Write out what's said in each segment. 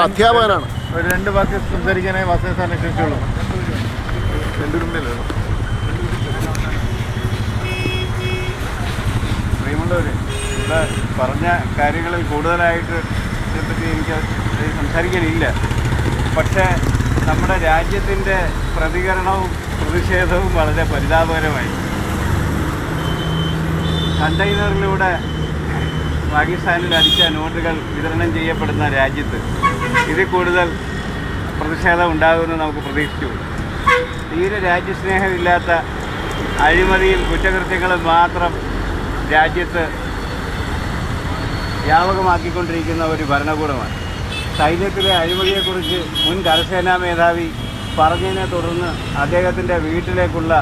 അധ്യാപകനാണ്. ഒരു രണ്ട് വാക്ക് സംസാരിക്കാനായി വാസന സാറിനെ പറഞ്ഞ കാര്യങ്ങളിൽ കൂടുതലായിട്ട് ഇതിനെപ്പറ്റി എനിക്ക് സംസാരിക്കാനില്ല. പക്ഷേ നമ്മുടെ രാജ്യത്തിന്റെ പ്രതികരണവും പ്രതിഷേധവും വളരെ പരിതാപകരമായി. കണ്ടെയ്നറിലൂടെ പാകിസ്ഥാനിൽ അടിച്ച നോട്ടുകൾ വിതരണം ചെയ്യപ്പെടുന്ന രാജ്യത്ത് ഇതിൽ കൂടുതൽ പ്രതിഷേധം ഉണ്ടാകുമെന്ന് നമുക്ക് പ്രതീക്ഷിച്ചു. തീരെ രാജ്യസ്നേഹമില്ലാത്ത അഴിമതിയും കുറ്റകൃത്യങ്ങളും മാത്രം രാജ്യത്ത് വ്യാപകമാക്കിക്കൊണ്ടിരിക്കുന്ന ഒരു ഭരണകൂടമാണ്. സൈന്യത്തിലെ അഴിമതിയെക്കുറിച്ച് മുൻ കരസേനാ മേധാവി പറഞ്ഞതിനെ തുടർന്ന് അദ്ദേഹത്തിന്റെ വീട്ടിലേക്കുള്ള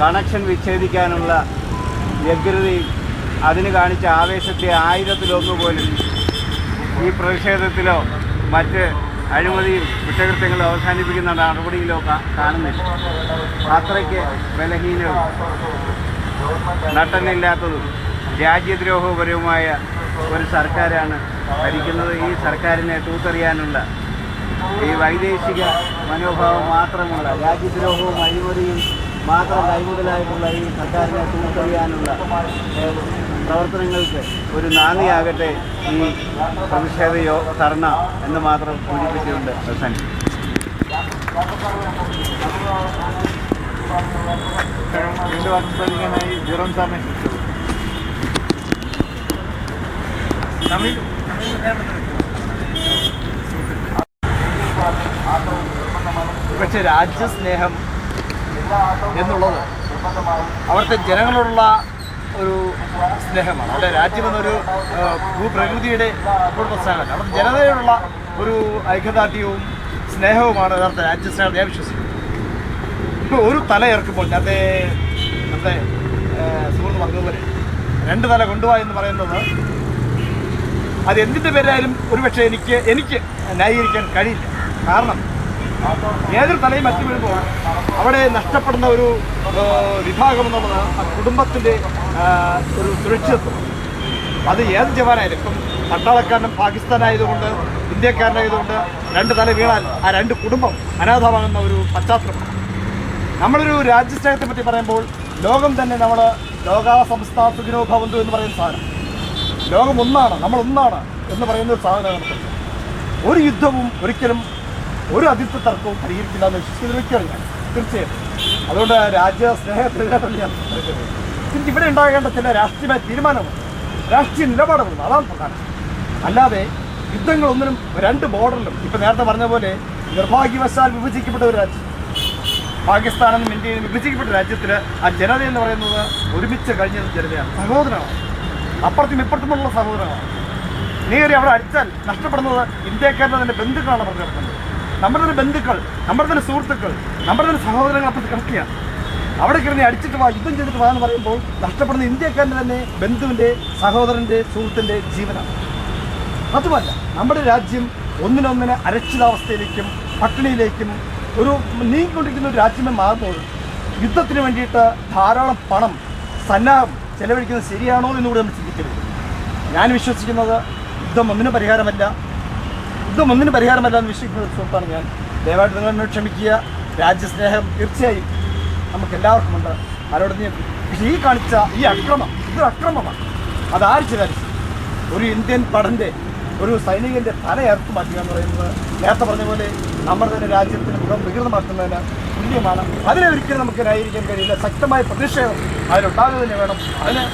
കണക്ഷൻ വിച്ഛേദിക്കാനുള്ള വ്യഗ്രതയും അതിന് കാണിച്ച ആവേശത്തെ ആയിരത്തിലൊന്ന് പോലും ഈ പ്രതിഷേധത്തിലോ മറ്റ് അഴിമതിയും കുറ്റകൃത്യങ്ങളും അവസാനിപ്പിക്കുന്ന നടപടിയിലോ കാണുന്നില്ല. അത്രയ്ക്ക് ബലഹീനവും നട്ടനില്ലാത്തതും രാജ്യദ്രോഹപരവുമായ ഒരു സർക്കാരാണ് ഭരിക്കുന്നത്. ഈ സർക്കാരിനെ തൂത്തെറിയാനുള്ള ഈ വൈദേശിക മനോഭാവം മാത്രമുള്ള രാജ്യദ്രോഹവും അഴിമതിയും മാത്രം കൈമുതലായിട്ടുള്ള ഈ സർക്കാരിനെ തൂത്തെറിയാനുള്ള പ്രവർത്തനങ്ങൾക്ക് ഒരു നാന്ദിയാകട്ടെ ഈ പ്രതിഷേധയോ ധർണ എന്ന് മാത്രം സൂചിപ്പിച്ചുകൊണ്ട് അവസാനിക്കും പക്ഷെ രാജ്യസ്നേഹം എന്നുള്ളത് അവിടുത്തെ ജനങ്ങളോടുള്ള ഒരു സ്നേഹമാണ്. അവിടെ രാജ്യമെന്നൊരു ഭൂപ്രകൃതിയുടെ അപ്പോഴത്തെ സ്നേഹമല്ല അവിടുത്തെ ജനതയോടുള്ള ഒരു ഐക്യദാർഢ്യവും സ്നേഹവുമാണ് യഥാർത്ഥ രാജ്യസ്നേഹം ഞാൻ വിശ്വസിക്കുന്നത് ഇപ്പോൾ ഒരു തല ഇറക്കുമ്പോൾ നേരത്തെ ആ, സുഹൃത്ത് പറഞ്ഞതുപോലെ രണ്ട് തല കൊണ്ടുപോയി എന്ന് പറയുന്നത് അത് എന്തിന്റെ പേരായാലും ഒരുപക്ഷെ എനിക്ക് എനിക്ക് ന്യായീകരിക്കാൻ കഴിയില്ല. കാരണം ഏതൊരു തലയും മറ്റു വീഴുമ്പോൾ അവിടെ നഷ്ടപ്പെടുന്ന ഒരു വിഭാഗം എന്നുള്ളത് ആ കുടുംബത്തിന്റെ ഒരു സുരക്ഷിതത്വം. അത് ഏത് ജവാനായാലും ഇപ്പം പട്ടാളക്കാരനും പാകിസ്ഥാനായതുകൊണ്ട് ഇന്ത്യക്കാരനായതുകൊണ്ട് രണ്ട് തല വീണാൽ ആ രണ്ട് കുടുംബം അനാഥമാകുന്ന ഒരു പശ്ചാത്തലം. നമ്മളൊരു രാജ്യസ്നേഹത്തെ പറ്റി പറയുമ്പോൾ ലോകം തന്നെ നമ്മൾ ലോകാ സംസ്ഥാന സുഖിനോ ഭവന്തു എന്ന് പറയുന്ന സാധനം. ലോകം ഒന്നാണ് നമ്മൾ എന്ന് പറയുന്ന ഒരു സാധനമാണ്. ഒരു യുദ്ധവും ഒരിക്കലും ഒരു അതിർത്തി തർക്കവും പരിഹരിക്കില്ല എന്ന് വിശ്വസിക്കുന്ന ഞാൻ തീർച്ചയായും. അതുകൊണ്ട് രാജ്യ. തിരിച്ച് ഇവിടെ ഉണ്ടാകേണ്ട ചില രാഷ്ട്രീയ തീരുമാനമാണ് രാഷ്ട്രീയ നിലപാടുകളുണ്ട് അതാണ് പ്രധാനം. അല്ലാതെ യുദ്ധങ്ങളൊന്നിനും രണ്ട് ബോർഡറിലും ഇപ്പം നേരത്തെ പറഞ്ഞ പോലെ നിർഭാഗ്യവശാൽ വിഭജിക്കപ്പെട്ട ഒരു രാജ്യം. പാകിസ്ഥാനെന്നും ഇന്ത്യയിൽ വിഭജിക്കപ്പെട്ട രാജ്യത്തിൽ ആ ജനത എന്ന് പറയുന്നത് ഒരുമിച്ച് കഴിഞ്ഞ ജനതയാണ്. സഹോദരമാണ് അപ്പുറത്തും ഇപ്പുറത്തുമുള്ള സഹോദരമാണ് നീ നീറി അവിടെ അടിച്ചാൽ നഷ്ടപ്പെടുന്നത് ഇന്ത്യക്കാരുടെ തന്നെ ബന്ധുക്കളാണ് പറഞ്ഞു കിടക്കുന്നത് നമ്മുടെ തന്നെ ബന്ധുക്കൾ നമ്മുടെ തന്നെ സുഹൃത്തുക്കൾ നമ്മുടെ തന്നെ സഹോദരങ്ങൾ അപ്പുറത്ത് കിടക്കുകയാണ് അവിടെ കിടന്ന് അടിച്ചിട്ട് വാ യുദ്ധം ചെയ്തിട്ട് വാ എന്ന് പറയുമ്പോൾ നഷ്ടപ്പെടുന്ന ഇന്ത്യക്കാരന്റെ തന്നെ ബന്ധുവിന്റെ സഹോദരന്റെ സുഹൃത്തിന്റെ ജീവനാണ്. അതുമല്ല നമ്മുടെ രാജ്യം ഒന്നിനൊന്നിന് അരക്ഷിതാവസ്ഥയിലേക്കും പട്ടിണിയിലേക്കും ഒരു നീങ്ങിക്കൊണ്ടിരിക്കുന്ന ഒരു രാജ്യമേ മാറുമ്പോൾ യുദ്ധത്തിന് വേണ്ടിയിട്ട് ധാരാളം പണം സന്നാഹം ചെലവഴിക്കുന്നത് ശരിയാണോ എന്നുകൂടി നമ്മൾ ചിന്തിക്കരുത്. ഞാൻ വിശ്വസിക്കുന്നത് യുദ്ധം ഒന്നിനും പരിഹാരമല്ല യുദ്ധം ഒന്നിന് പരിഹാരമല്ല എന്ന് വിശ്വസിക്കുന്ന ഞാൻ. ദയവായിട്ട് നിങ്ങൾ എന്നെ ക്ഷമിക്കുക. രാജ്യസ്നേഹം തീർച്ചയായും നമുക്ക് എല്ലാവർക്കും ഉണ്ട് ആരോട് ഈ കാണിച്ച ഈ അക്രമം ഇതൊരു അക്രമമാണ്. അതാര് ചെയ്താലും ഒരു ഇന്ത്യൻ പടന്റെ ഒരു സൈനികന്റെ തല ഏർത്ത് മാറ്റുക എന്ന് പറയുന്നത് നേരത്തെ പറഞ്ഞ പോലെ നമ്മുടെ തന്നെ രാജ്യത്തിന് മുഖം വികൃതമാക്കുന്നതിന് തുല്യമാണ്. അതിനെ ഒരിക്കലും നമുക്ക് ന്യായീകരിക്കാൻ കഴിയില്ല. ശക്തമായ പ്രതിഷേധം അതിലുണ്ടാകുക തന്നെ വേണം. അതിന്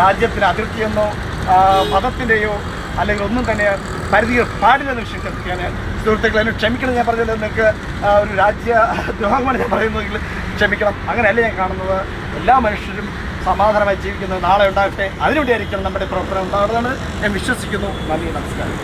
രാജ്യത്തിന് അതിർത്തിയെന്നോ മതത്തിന്റെയോ അല്ലെങ്കിൽ ഒന്നും തന്നെ പരിധികൾ പാടില്ലെന്ന് വിശ്വസിക്കാൻ സുഹൃത്തുക്കളെ എന്നെ ക്ഷമിക്കണം ഞാൻ പറഞ്ഞത് നിങ്ങൾക്ക് ഒരു രാജ്യ ദ്രോഹമാണ് ഞാൻ പറയുന്നതെങ്കിൽ ക്ഷമിക്കണം. അങ്ങനെയല്ല ഞാൻ കാണുന്നത്. എല്ലാ മനുഷ്യരും സമാധാനമായി ജീവിക്കുന്നത് നാളെ ഉണ്ടാകട്ടെ. അതിനുവേണ്ടിയായിരിക്കണം നമ്മുടെ പ്രവർത്തനം. ഉണ്ടാകുന്നതാണ് ഞാൻ വിശ്വസിക്കുന്നു. നന്ദി നമസ്കാരം.